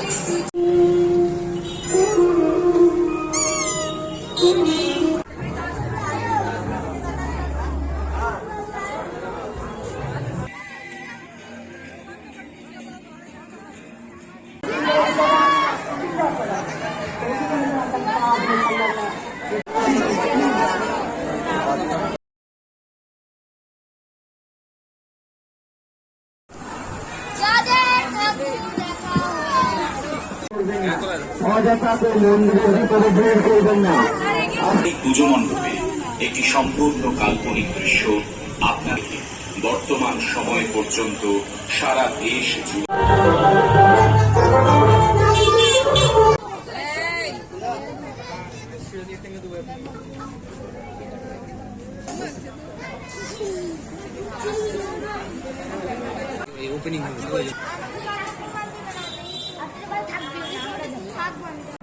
Thank you. অযথাতে মন্দিরের ভিতরে বের করবেন না। পুজো মণ্ডপে একটি সম্পূর্ণ কাল্পনিক দৃশ্য আপনাকে বর্তমান সময় পর্যন্ত সারা দেশ জুড়ে ওপেনিং ಆಗ್ಬಂದ